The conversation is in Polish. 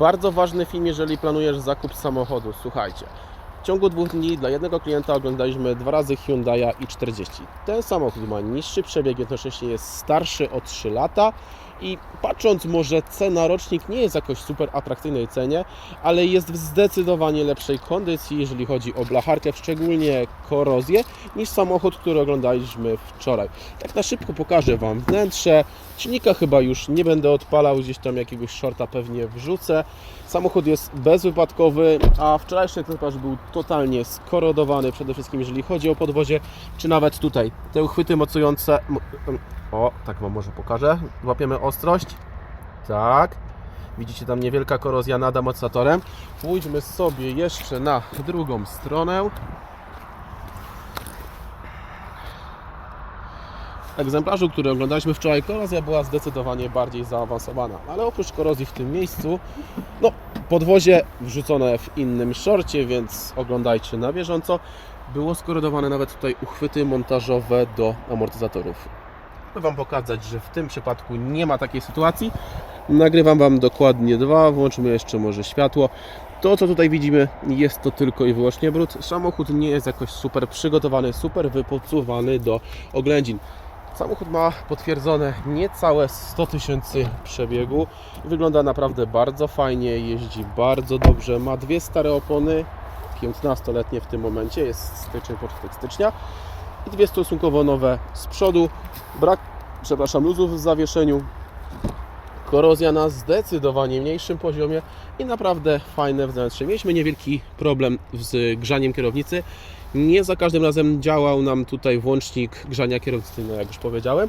Bardzo ważny film, jeżeli planujesz zakup samochodu. Słuchajcie, w ciągu dwóch dni dla jednego klienta oglądaliśmy dwa razy Hyundai'a i40. Ten samochód ma niższy przebieg, jednocześnie jest starszy o 3 lata i patrząc może cena rocznik nie jest jakoś super atrakcyjnej cenie, ale jest w zdecydowanie lepszej kondycji, jeżeli chodzi o blacharkę, szczególnie korozję, niż samochód, który oglądaliśmy wczoraj. Tak na szybko pokażę Wam wnętrze. Silnika chyba już nie będę odpalał, gdzieś tam jakiegoś shorta pewnie wrzucę. Samochód jest bezwypadkowy, a wczorajszy egzemplarz był totalnie skorodowany, przede wszystkim jeżeli chodzi o podwozie, czy nawet tutaj te uchwyty mocujące. O, tak Wam może pokażę. Łapiemy ostrość. Tak. Widzicie tam niewielka korozja nad amortyzatorem. Pójdźmy sobie jeszcze na drugą stronę. egzemplarzu, który oglądaliśmy wczoraj, korozja była zdecydowanie bardziej zaawansowana. Ale oprócz korozji w tym miejscu, no, podwozie wrzucone w innym szorcie, więc oglądajcie na bieżąco. Było skorodowane nawet tutaj uchwyty montażowe do amortyzatorów. Chcę Wam pokazać, że w tym przypadku nie ma takiej sytuacji. Nagrywam Wam dokładnie dwa, włączymy jeszcze może światło. To, co tutaj widzimy, jest to tylko i wyłącznie brud. Samochód nie jest jakoś super przygotowany, super wypocowany do oględzin. Samochód ma potwierdzone niecałe 100 tysięcy przebiegu. Wygląda naprawdę bardzo fajnie, jeździ bardzo dobrze. Ma dwie stare opony, 15-letnie w tym momencie, jest styczeń, początek stycznia. I dwie stosunkowo nowe z przodu. Brak, przepraszam, luzów w zawieszeniu. Korozja na zdecydowanie mniejszym poziomie i naprawdę fajne wnętrze. Mieliśmy niewielki problem z grzaniem kierownicy. Nie za każdym razem działał nam tutaj włącznik grzania kierownicy, no jak już powiedziałem.